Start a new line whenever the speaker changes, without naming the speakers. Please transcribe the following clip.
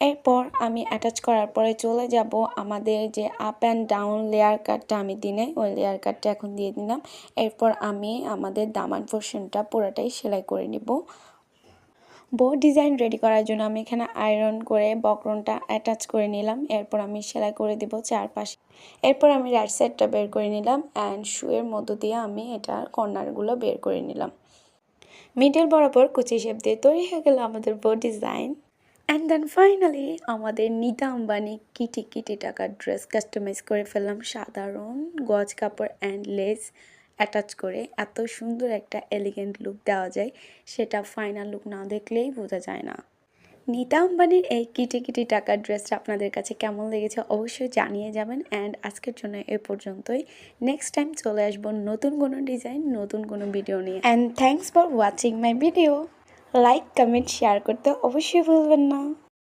এরপর আমি অ্যাটাচ করার পরে চলে যাব আমাদের যে আপ অ্যান্ড ডাউন লেয়ার কাটটা আমি দিনে, ওই লেয়ার কাটটা এখন দিয়ে দিলাম। এরপর আমি আমাদের দামান পোর্শনটা পুরোটাই সেলাই করে নিব। বো ডিজাইন রেডি করার জন্য আমি এখানে আয়রন করে বকরনটা অ্যাটাচ করে নিলাম। এরপর আমি সেলাই করে দিব চারপাশে। এরপর আমি রাইট সাইডটা বের করে নিলাম অ্যান্ড শুয়ের মধ্য দিয়ে আমি এটার কর্নারগুলো বের করে নিলাম। মিডল বরাবর কুচি শেপ দিয়ে তৈরি হয়ে গেল আমাদের বো ডিজাইন অ্যান্ড দেন ফাইনালি আমাদের নিতা আম্বানি কিটি কিটি টাকার ড্রেস কাস্টমাইজ করে ফেললাম সাধারণ গজ কাপড় অ্যান্ড লেস অ্যাটাচ করে। এত সুন্দর একটা এলিগেন্ট লুক দেওয়া যায়, সেটা ফাইনাল লুক না দেখলেই বোঝা যায় না। নিতা আম্বানির এই কিটি কিটি টাকার ড্রেসটা আপনাদের কাছে কেমন লেগেছে অবশ্যই জানিয়ে যাবেন। অ্যান্ড আজকের জন্য এ পর্যন্তই। নেক্সট টাইম চলে আসব নতুন কোনো ডিজাইন নতুন কোনো ভিডিও নিয়ে। And thanks for watching my video like comment share করতে অবশ্যই ভুলবেন না।